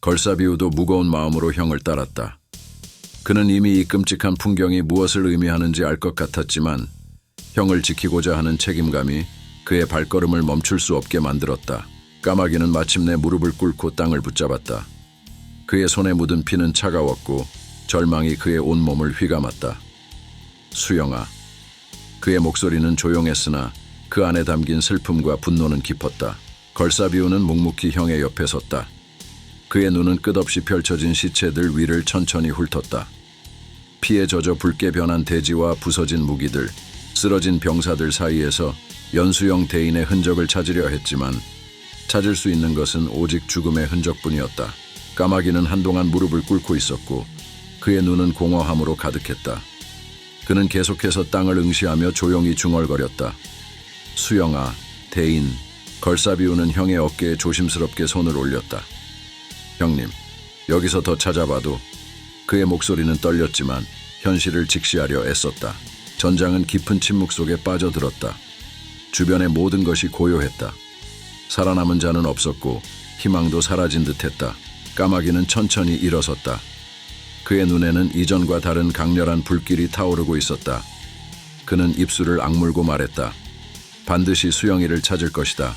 걸사비우도 무거운 마음으로 형을 따랐다. 그는 이미 이 끔찍한 풍경이 무엇을 의미하는지 알 것 같았지만 형을 지키고자 하는 책임감이 그의 발걸음을 멈출 수 없게 만들었다. 까마귀는 마침내 무릎을 꿇고 땅을 붙잡았다. 그의 손에 묻은 피는 차가웠고 절망이 그의 온몸을 휘감았다. 수영아. 그의 목소리는 조용했으나 그 안에 담긴 슬픔과 분노는 깊었다. 걸사비우는 묵묵히 형의 옆에 섰다. 그의 눈은 끝없이 펼쳐진 시체들 위를 천천히 훑었다. 피에 젖어 붉게 변한 대지와 부서진 무기들, 쓰러진 병사들 사이에서 연수영 대인의 흔적을 찾으려 했지만 찾을 수 있는 것은 오직 죽음의 흔적뿐이었다. 까마귀는 한동안 무릎을 꿇고 있었고 그의 눈은 공허함으로 가득했다. 그는 계속해서 땅을 응시하며 조용히 중얼거렸다. 수영아, 대인, 걸사비우는 형의 어깨에 조심스럽게 손을 올렸다. 형님, 여기서 더 찾아봐도 그의 목소리는 떨렸지만 현실을 직시하려 애썼다. 전장은 깊은 침묵 속에 빠져들었다. 주변의 모든 것이 고요했다. 살아남은 자는 없었고 희망도 사라진 듯했다. 까마귀는 천천히 일어섰다. 그의 눈에는 이전과 다른 강렬한 불길이 타오르고 있었다. 그는 입술을 악물고 말했다. 반드시 수영이를 찾을 것이다.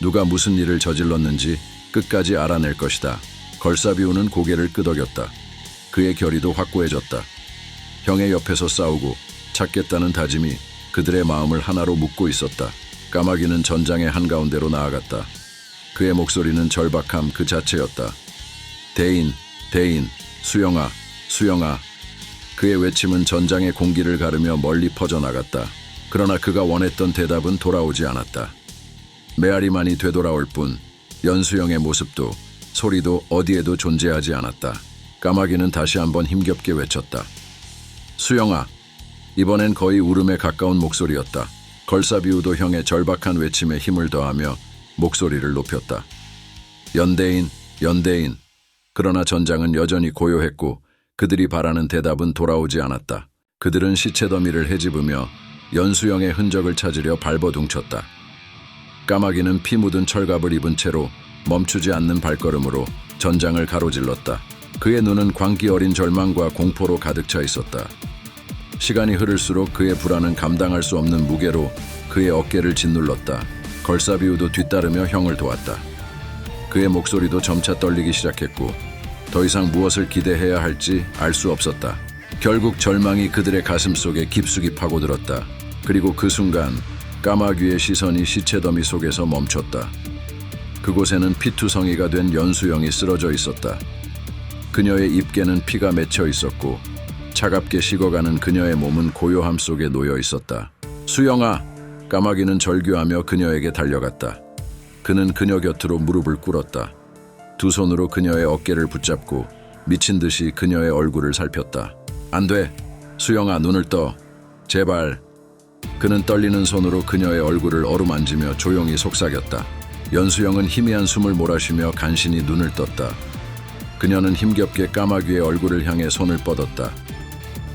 누가 무슨 일을 저질렀는지 끝까지 알아낼 것이다. 걸사비우는 고개를 끄덕였다. 그의 결의도 확고해졌다. 형의 옆에서 싸우고 찾겠다는 다짐이 그들의 마음을 하나로 묶고 있었다. 까마귀는 전장의 한가운데로 나아갔다. 그의 목소리는 절박함 그 자체였다. 대인, 대인, 수영아, 수영아. 그의 외침은 전장의 공기를 가르며 멀리 퍼져나갔다. 그러나 그가 원했던 대답은 돌아오지 않았다. 메아리만이 되돌아올 뿐 연수영의 모습도 소리도 어디에도 존재하지 않았다. 까마귀는 다시 한번 힘겹게 외쳤다. 수영아. 이번엔 거의 울음에 가까운 목소리였다. 걸사비우도 형의 절박한 외침에 힘을 더하며 목소리를 높였다. 연대인, 연대인. 그러나 전장은 여전히 고요했고 그들이 바라는 대답은 돌아오지 않았다. 그들은 시체 더미를 헤집으며 연수영의 흔적을 찾으려 발버둥쳤다. 까마귀는 피 묻은 철갑을 입은 채로 멈추지 않는 발걸음으로 전장을 가로질렀다. 그의 눈은 광기 어린 절망과 공포로 가득 차 있었다. 시간이 흐를수록 그의 불안은 감당할 수 없는 무게로 그의 어깨를 짓눌렀다. 걸사비우도 뒤따르며 형을 도왔다. 그의 목소리도 점차 떨리기 시작했고 더 이상 무엇을 기대해야 할지 알 수 없었다. 결국 절망이 그들의 가슴 속에 깊숙이 파고들었다. 그리고 그 순간 까마귀의 시선이 시체 더미 속에서 멈췄다. 그곳에는 피투성이가 된 연수영이 쓰러져 있었다. 그녀의 입계는 피가 맺혀 있었고 차갑게 식어가는 그녀의 몸은 고요함 속에 놓여 있었다. 수영아! 까마귀는 절규하며 그녀에게 달려갔다. 그는 그녀 곁으로 무릎을 꿇었다. 두 손으로 그녀의 어깨를 붙잡고 미친 듯이 그녀의 얼굴을 살폈다. 안 돼! 수영아, 눈을 떠! 제발! 그는 떨리는 손으로 그녀의 얼굴을 어루만지며 조용히 속삭였다. 연수영은 희미한 숨을 몰아쉬며 간신히 눈을 떴다. 그녀는 힘겹게 까마귀의 얼굴을 향해 손을 뻗었다.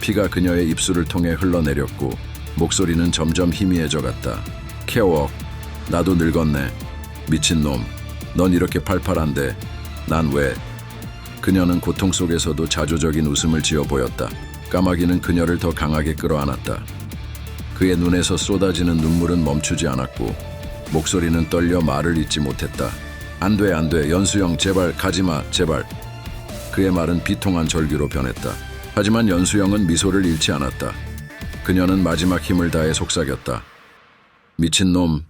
피가 그녀의 입술을 통해 흘러내렸고 목소리는 점점 희미해져 갔다. 케어, 나도 늙었네. 미친놈, 넌 이렇게 팔팔한데 난 왜? 그녀는 고통 속에서도 자조적인 웃음을 지어 보였다. 까마귀는 그녀를 더 강하게 끌어안았다. 그의 눈에서 쏟아지는 눈물은 멈추지 않았고 목소리는 떨려 말을 잇지 못했다. 안 돼, 안 돼. 연수영, 제발 가지마, 제발. 그의 말은 비통한 절규로 변했다. 하지만 연수영은 미소를 잃지 않았다. 그녀는 마지막 힘을 다해 속삭였다. 미친놈,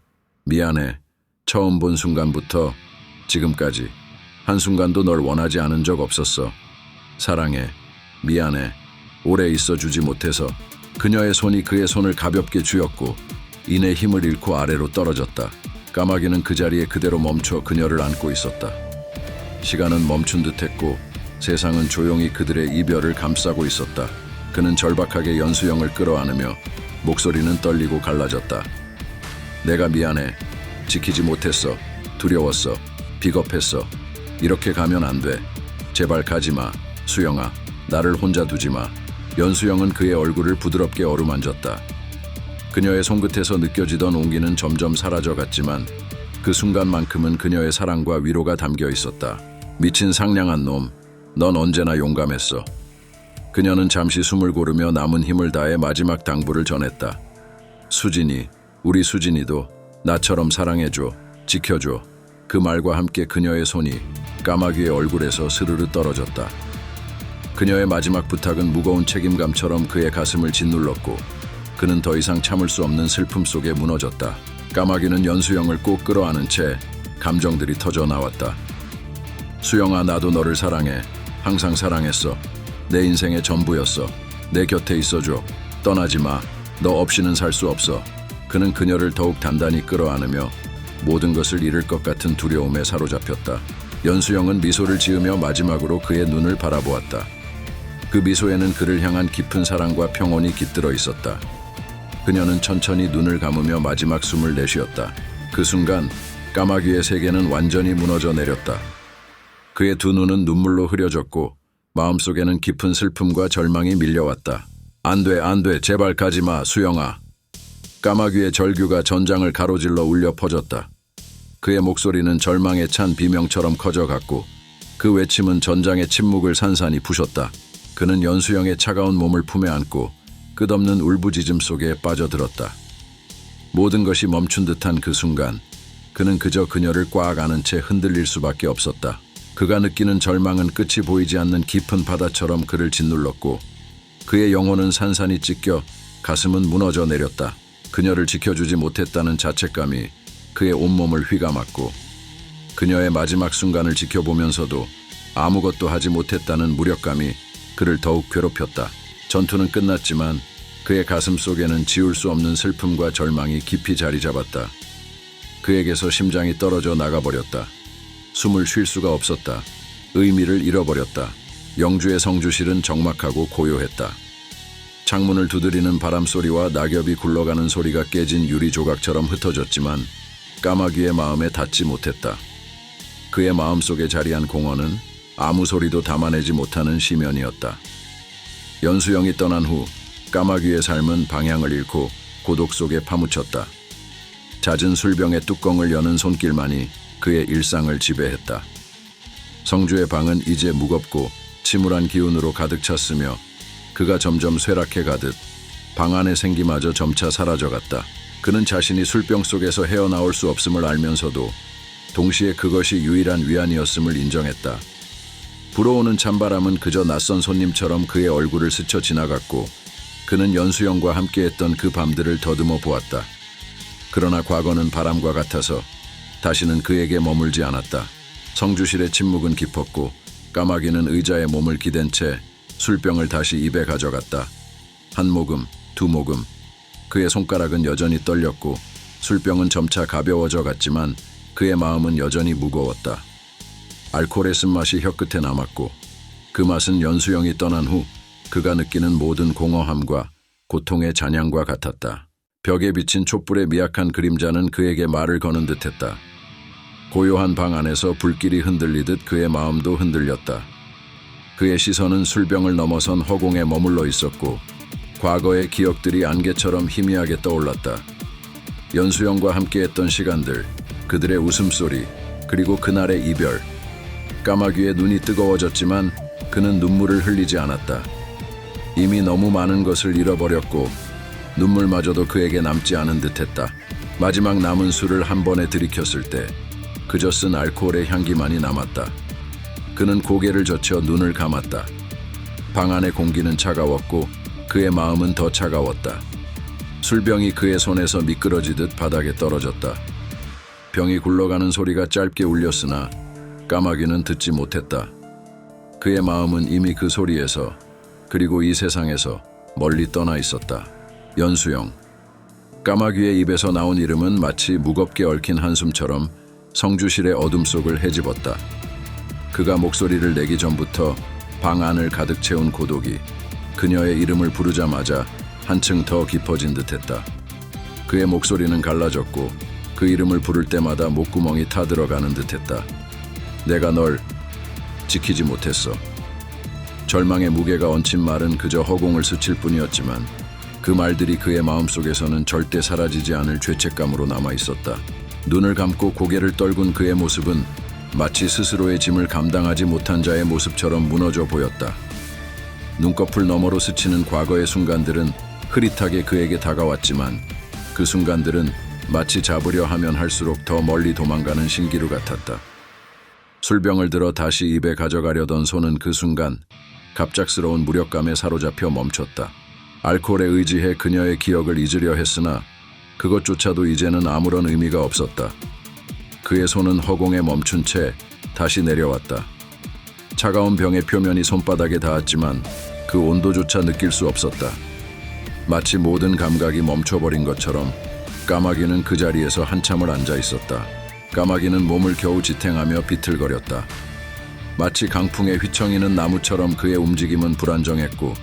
미안해. 처음 본 순간부터 지금까지 한순간도 널 원하지 않은 적 없었어. 사랑해. 미안해. 오래 있어 주지 못해서 그녀의 손이 그의 손을 가볍게 쥐었고 이내 힘을 잃고 아래로 떨어졌다. 까마귀는 그 자리에 그대로 멈춰 그녀를 안고 있었다. 시간은 멈춘 듯했고 세상은 조용히 그들의 이별을 감싸고 있었다. 그는 절박하게 연수영을 끌어안으며 목소리는 떨리고 갈라졌다. 내가 미안해. 지키지 못했어. 두려웠어. 비겁했어. 이렇게 가면 안 돼. 제발 가지 마. 수영아, 나를 혼자 두지 마. 연수영은 그의 얼굴을 부드럽게 어루만졌다. 그녀의 손끝에서 느껴지던 온기는 점점 사라져 갔지만 그 순간만큼은 그녀의 사랑과 위로가 담겨 있었다. 미친 상냥한 놈, 넌 언제나 용감했어. 그녀는 잠시 숨을 고르며 남은 힘을 다해 마지막 당부를 전했다. 수진이, 우리 수진이도 나처럼 사랑해줘, 지켜줘. 그 말과 함께 그녀의 손이 까마귀의 얼굴에서 스르르 떨어졌다. 그녀의 마지막 부탁은 무거운 책임감처럼 그의 가슴을 짓눌렀고 그는 더 이상 참을 수 없는 슬픔 속에 무너졌다. 까마귀는 연수영을 꼭 끌어안은 채 감정들이 터져 나왔다. 수영아 나도 너를 사랑해. 항상 사랑했어. 내 인생의 전부였어. 내 곁에 있어줘. 떠나지 마. 너 없이는 살 수 없어. 그는 그녀를 더욱 단단히 끌어안으며 모든 것을 잃을 것 같은 두려움에 사로잡혔다. 연수영은 미소를 지으며 마지막으로 그의 눈을 바라보았다. 그 미소에는 그를 향한 깊은 사랑과 평온이 깃들어 있었다. 그녀는 천천히 눈을 감으며 마지막 숨을 내쉬었다. 그 순간 까마귀의 세계는 완전히 무너져 내렸다. 그의 두 눈은 눈물로 흐려졌고 마음속에는 깊은 슬픔과 절망이 밀려왔다. 안 돼, 안 돼, 제발 가지 마, 수영아. 까마귀의 절규가 전장을 가로질러 울려 퍼졌다. 그의 목소리는 절망에 찬 비명처럼 커져갔고 그 외침은 전장의 침묵을 산산이 부셨다. 그는 연수영의 차가운 몸을 품에 안고 끝없는 울부짖음 속에 빠져들었다. 모든 것이 멈춘 듯한 그 순간 그는 그저 그녀를 꽉 안은 채 흔들릴 수밖에 없었다. 그가 느끼는 절망은 끝이 보이지 않는 깊은 바다처럼 그를 짓눌렀고 그의 영혼은 산산이 찢겨 가슴은 무너져 내렸다. 그녀를 지켜주지 못했다는 자책감이 그의 온몸을 휘감았고 그녀의 마지막 순간을 지켜보면서도 아무것도 하지 못했다는 무력감이 그를 더욱 괴롭혔다. 전투는 끝났지만 그의 가슴 속에는 지울 수 없는 슬픔과 절망이 깊이 자리 잡았다. 그에게서 심장이 떨어져 나가버렸다. 숨을 쉴 수가 없었다. 의미를 잃어버렸다. 영주의 성주실은 적막하고 고요했다. 창문을 두드리는 바람 소리와 낙엽이 굴러가는 소리가 깨진 유리 조각처럼 흩어졌지만 까마귀의 마음에 닿지 못했다. 그의 마음속에 자리한 공허는 아무 소리도 담아내지 못하는 시면이었다. 연수영이 떠난 후 까마귀의 삶은 방향을 잃고 고독 속에 파묻혔다. 잦은 술병의 뚜껑을 여는 손길만이 그의 일상을 지배했다. 성주의 방은 이제 무겁고 침울한 기운으로 가득 찼으며 그가 점점 쇠락해 가듯 방 안의 생기마저 점차 사라져갔다. 그는 자신이 술병 속에서 헤어나올 수 없음을 알면서도 동시에 그것이 유일한 위안이었음을 인정했다. 불어오는 찬바람은 그저 낯선 손님처럼 그의 얼굴을 스쳐 지나갔고 그는 연수영과 함께했던 그 밤들을 더듬어 보았다. 그러나 과거는 바람과 같아서 다시는 그에게 머물지 않았다. 성주실의 침묵은 깊었고 까마귀는 의자에 몸을 기댄 채 술병을 다시 입에 가져갔다. 한 모금, 두 모금. 그의 손가락은 여전히 떨렸고 술병은 점차 가벼워져 갔지만 그의 마음은 여전히 무거웠다. 알코올의 쓴맛이 혀끝에 남았고 그 맛은 연수영이 떠난 후 그가 느끼는 모든 공허함과 고통의 잔향과 같았다. 벽에 비친 촛불의 미약한 그림자는 그에게 말을 거는 듯했다. 고요한 방 안에서 불길이 흔들리듯 그의 마음도 흔들렸다. 그의 시선은 술병을 넘어선 허공에 머물러 있었고 과거의 기억들이 안개처럼 희미하게 떠올랐다. 연수영과 함께했던 시간들, 그들의 웃음소리, 그리고 그날의 이별. 까마귀의 눈이 뜨거워졌지만 그는 눈물을 흘리지 않았다. 이미 너무 많은 것을 잃어버렸고 눈물마저도 그에게 남지 않은 듯했다. 마지막 남은 술을 한 번에 들이켰을 때 그저 쓴 알코올의 향기만이 남았다. 그는 고개를 젖혀 눈을 감았다. 방 안의 공기는 차가웠고 그의 마음은 더 차가웠다. 술병이 그의 손에서 미끄러지듯 바닥에 떨어졌다. 병이 굴러가는 소리가 짧게 울렸으나 까마귀는 듣지 못했다. 그의 마음은 이미 그 소리에서 그리고 이 세상에서 멀리 떠나 있었다. 연수영. 까마귀의 입에서 나온 이름은 마치 무겁게 얽힌 한숨처럼 성주실의 어둠 속을 헤집었다. 그가 목소리를 내기 전부터 방 안을 가득 채운 고독이 그녀의 이름을 부르자마자 한층 더 깊어진 듯했다. 그의 목소리는 갈라졌고 그 이름을 부를 때마다 목구멍이 타들어가는 듯했다. 내가 널 지키지 못했어. 절망의 무게가 얹힌 말은 그저 허공을 스칠 뿐이었지만 그 말들이 그의 마음속에서는 절대 사라지지 않을 죄책감으로 남아 있었다. 눈을 감고 고개를 떨군 그의 모습은 마치 스스로의 짐을 감당하지 못한 자의 모습처럼 무너져 보였다. 눈꺼풀 너머로 스치는 과거의 순간들은 흐릿하게 그에게 다가왔지만 그 순간들은 마치 잡으려 하면 할수록 더 멀리 도망가는 신기루 같았다. 술병을 들어 다시 입에 가져가려던 손은 그 순간 갑작스러운 무력감에 사로잡혀 멈췄다. 알코올에 의지해 그녀의 기억을 잊으려 했으나 그것조차도 이제는 아무런 의미가 없었다. 그의 손은 허공에 멈춘 채 다시 내려왔다. 차가운 병의 표면이 손바닥에 닿았지만 그 온도조차 느낄 수 없었다. 마치 모든 감각이 멈춰버린 것처럼 까마귀는 그 자리에서 한참을 앉아 있었다. 까마귀는 몸을 겨우 지탱하며 비틀거렸다. 마치 강풍에 휘청이는 나무처럼 그의 움직임은 불안정했고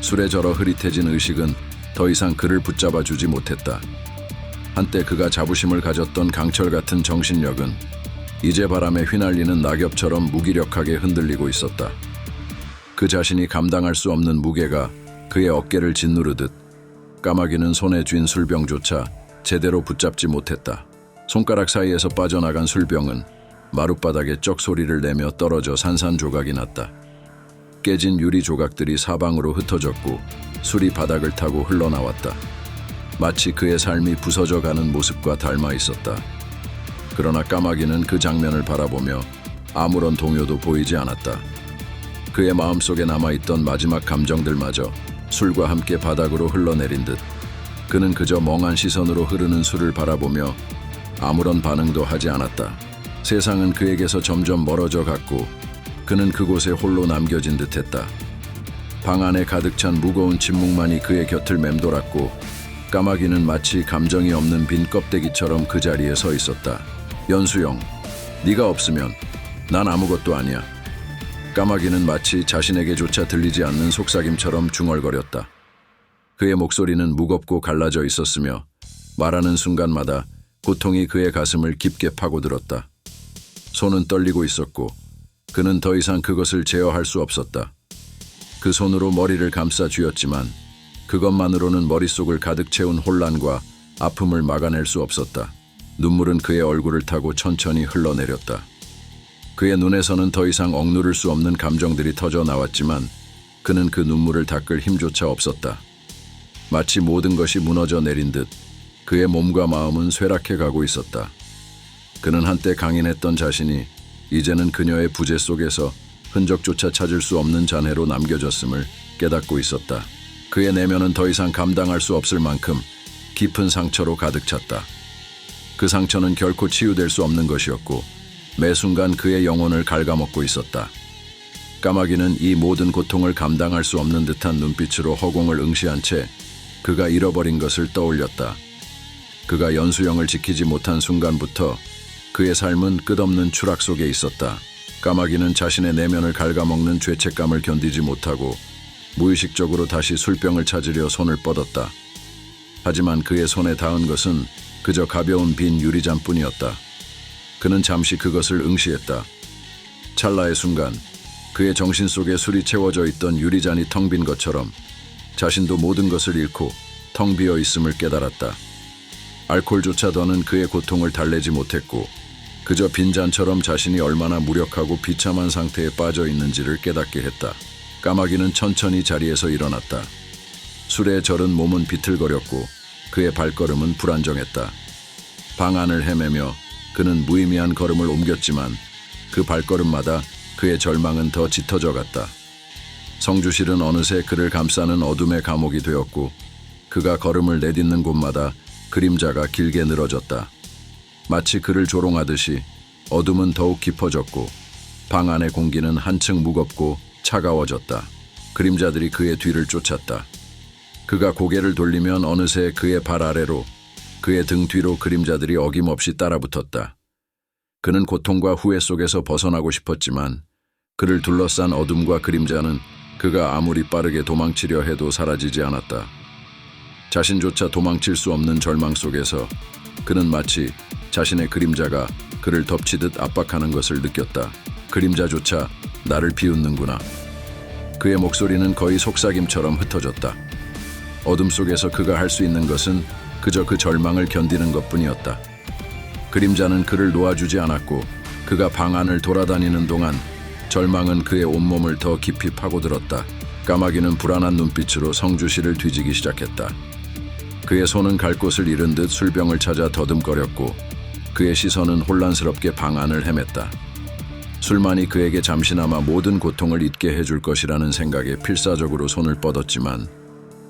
술에 절어 흐릿해진 의식은 더 이상 그를 붙잡아 주지 못했다. 한때 그가 자부심을 가졌던 강철 같은 정신력은 이제 바람에 휘날리는 낙엽처럼 무기력하게 흔들리고 있었다. 그 자신이 감당할 수 없는 무게가 그의 어깨를 짓누르듯 까마귀는 손에 쥔 술병조차 제대로 붙잡지 못했다. 손가락 사이에서 빠져나간 술병은 마룻바닥에 쩍 소리를 내며 떨어져 산산조각이 났다. 깨진 유리 조각들이 사방으로 흩어졌고 술이 바닥을 타고 흘러나왔다. 마치 그의 삶이 부서져 가는 모습과 닮아 있었다. 그러나 까마귀는 그 장면을 바라보며 아무런 동요도 보이지 않았다. 그의 마음속에 남아있던 마지막 감정들마저 술과 함께 바닥으로 흘러내린 듯 그는 그저 멍한 시선으로 흐르는 술을 바라보며 아무런 반응도 하지 않았다. 세상은 그에게서 점점 멀어져 갔고 그는 그곳에 홀로 남겨진 듯했다. 방 안에 가득 찬 무거운 침묵만이 그의 곁을 맴돌았고 까마귀는 마치 감정이 없는 빈 껍데기처럼 그 자리에 서 있었다. 연수영, 네가 없으면 난 아무것도 아니야. 까마귀는 마치 자신에게조차 들리지 않는 속삭임처럼 중얼거렸다. 그의 목소리는 무겁고 갈라져 있었으며 말하는 순간마다 고통이 그의 가슴을 깊게 파고들었다. 손은 떨리고 있었고 그는 더 이상 그것을 제어할 수 없었다. 그 손으로 머리를 감싸 쥐었지만 그것만으로는 머릿속을 가득 채운 혼란과 아픔을 막아낼 수 없었다. 눈물은 그의 얼굴을 타고 천천히 흘러내렸다. 그의 눈에서는 더 이상 억누를 수 없는 감정들이 터져 나왔지만 그는 그 눈물을 닦을 힘조차 없었다. 마치 모든 것이 무너져 내린 듯 그의 몸과 마음은 쇠락해 가고 있었다. 그는 한때 강인했던 자신이 이제는 그녀의 부재 속에서 흔적조차 찾을 수 없는 잔해로 남겨졌음을 깨닫고 있었다. 그의 내면은 더 이상 감당할 수 없을 만큼 깊은 상처로 가득 찼다. 그 상처는 결코 치유될 수 없는 것이었고 매 순간 그의 영혼을 갉아먹고 있었다. 까마귀는 이 모든 고통을 감당할 수 없는 듯한 눈빛으로 허공을 응시한 채 그가 잃어버린 것을 떠올렸다. 그가 연수영을 지키지 못한 순간부터 그의 삶은 끝없는 추락 속에 있었다. 까마귀는 자신의 내면을 갉아먹는 죄책감을 견디지 못하고 무의식적으로 다시 술병을 찾으려 손을 뻗었다. 하지만 그의 손에 닿은 것은 그저 가벼운 빈 유리잔뿐이었다. 그는 잠시 그것을 응시했다. 찰나의 순간 그의 정신 속에 술이 채워져 있던 유리잔이 텅 빈 것처럼 자신도 모든 것을 잃고 텅 비어 있음을 깨달았다. 알코올조차 더는 그의 고통을 달래지 못했고 그저 빈잔처럼 자신이 얼마나 무력하고 비참한 상태에 빠져 있는지를 깨닫게 했다. 까마귀는 천천히 자리에서 일어났다. 술에 절은 몸은 비틀거렸고 그의 발걸음은 불안정했다. 방 안을 헤매며 그는 무의미한 걸음을 옮겼지만 그 발걸음마다 그의 절망은 더 짙어져 갔다. 성주실은 어느새 그를 감싸는 어둠의 감옥이 되었고 그가 걸음을 내딛는 곳마다 그림자가 길게 늘어졌다. 마치 그를 조롱하듯이 어둠은 더욱 깊어졌고 방 안의 공기는 한층 무겁고 차가워졌다. 그림자들이 그의 뒤를 쫓았다. 그가 고개를 돌리면 어느새 그의 발 아래로 그의 등 뒤로 그림자들이 어김없이 따라붙었다. 그는 고통과 후회 속에서 벗어나고 싶었지만 그를 둘러싼 어둠과 그림자는 그가 아무리 빠르게 도망치려 해도 사라지지 않았다. 자신조차 도망칠 수 없는 절망 속에서 그는 마치 자신의 그림자가 그를 덮치듯 압박하는 것을 느꼈다. 그림자조차 나를 비웃는구나. 그의 목소리는 거의 속삭임처럼 흩어졌다. 어둠 속에서 그가 할 수 있는 것은 그저 그 절망을 견디는 것뿐이었다. 그림자는 그를 놓아주지 않았고 그가 방 안을 돌아다니는 동안 절망은 그의 온몸을 더 깊이 파고들었다. 까마귀는 불안한 눈빛으로 성주실을 뒤지기 시작했다. 그의 손은 갈 곳을 잃은 듯 술병을 찾아 더듬거렸고 그의 시선은 혼란스럽게 방 안을 헤맸다. 술만이 그에게 잠시나마 모든 고통을 잊게 해줄 것이라는 생각에 필사적으로 손을 뻗었지만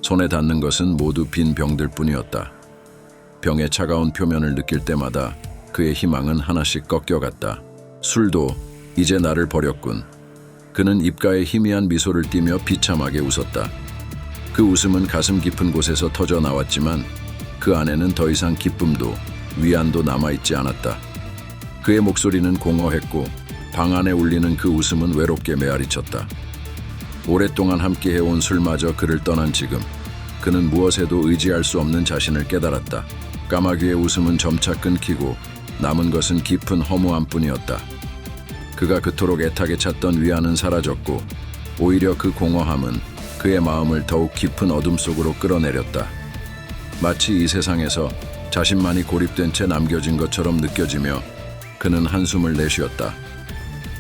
손에 닿는 것은 모두 빈 병들 뿐이었다. 병의 차가운 표면을 느낄 때마다 그의 희망은 하나씩 꺾여갔다. 술도 이제 나를 버렸군. 그는 입가에 희미한 미소를 띠며 비참하게 웃었다. 그 웃음은 가슴 깊은 곳에서 터져 나왔지만 그 안에는 더 이상 기쁨도 위안도 남아있지 않았다. 그의 목소리는 공허했고 방 안에 울리는 그 웃음은 외롭게 메아리쳤다. 오랫동안 함께 해온 술마저 그를 떠난 지금 그는 무엇에도 의지할 수 없는 자신을 깨달았다. 까마귀의 웃음은 점차 끊기고 남은 것은 깊은 허무함 뿐이었다. 그가 그토록 애타게 찾던 위안은 사라졌고 오히려 그 공허함은 그의 마음을 더욱 깊은 어둠 속으로 끌어내렸다. 마치 이 세상에서 자신만이 고립된 채 남겨진 것처럼 느껴지며 그는 한숨을 내쉬었다.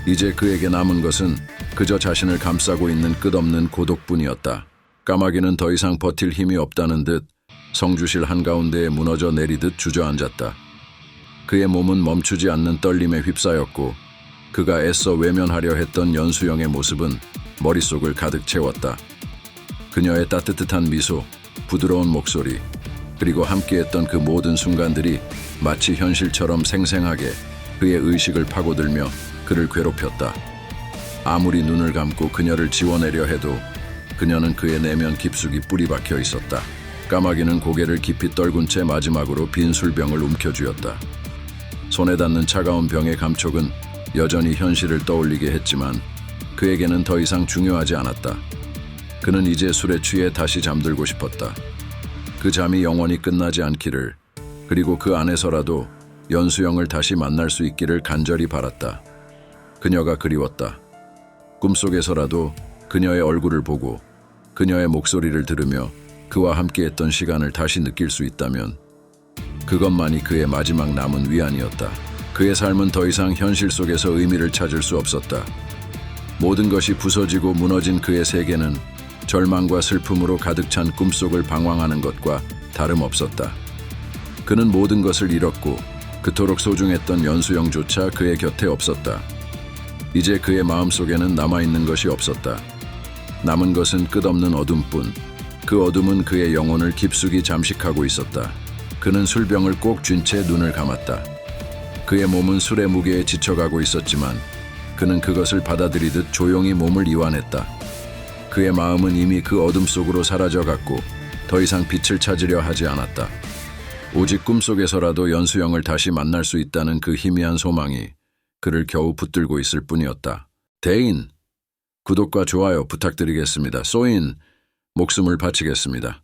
이제 그에게 남은 것은 그저 자신을 감싸고 있는 끝없는 고독뿐이었다. 까마귀는 더 이상 버틸 힘이 없다는 듯 성주실 한가운데에 무너져 내리듯 주저앉았다. 그의 몸은 멈추지 않는 떨림에 휩싸였고 그가 애써 외면하려 했던 연수영의 모습은 머릿속을 가득 채웠다. 그녀의 따뜻한 미소, 부드러운 목소리, 그리고 함께했던 그 모든 순간들이 마치 현실처럼 생생하게 그의 의식을 파고들며 그를 괴롭혔다. 아무리 눈을 감고 그녀를 지워내려 해도 그녀는 그의 내면 깊숙이 뿌리 박혀 있었다. 까마귀는 고개를 깊이 떨군 채 마지막으로 빈 술병을 움켜쥐었다. 손에 닿는 차가운 병의 감촉은 여전히 현실을 떠올리게 했지만 그에게는 더 이상 중요하지 않았다. 그는 이제 술에 취해 다시 잠들고 싶었다. 그 잠이 영원히 끝나지 않기를 그리고 그 안에서라도 연수영을 다시 만날 수 있기를 간절히 바랐다. 그녀가 그리웠다. 꿈속에서라도 그녀의 얼굴을 보고 그녀의 목소리를 들으며 그와 함께했던 시간을 다시 느낄 수 있다면 그것만이 그의 마지막 남은 위안이었다. 그의 삶은 더 이상 현실 속에서 의미를 찾을 수 없었다. 모든 것이 부서지고 무너진 그의 세계는 절망과 슬픔으로 가득 찬 꿈속을 방황하는 것과 다름없었다. 그는 모든 것을 잃었고 그토록 소중했던 연수영조차 그의 곁에 없었다. 이제 그의 마음속에는 남아있는 것이 없었다. 남은 것은 끝없는 어둠뿐. 그 어둠은 그의 영혼을 깊숙이 잠식하고 있었다. 그는 술병을 꼭 쥔 채 눈을 감았다. 그의 몸은 술의 무게에 지쳐가고 있었지만 그는 그것을 받아들이듯 조용히 몸을 이완했다. 그의 마음은 이미 그 어둠 속으로 사라져갔고 더 이상 빛을 찾으려 하지 않았다. 오직 꿈속에서라도 연수영을 다시 만날 수 있다는 그 희미한 소망이 그를 겨우 붙들고 있을 뿐이었다. 대인, 구독과 좋아요 부탁드리겠습니다. 소인, 목숨을 바치겠습니다.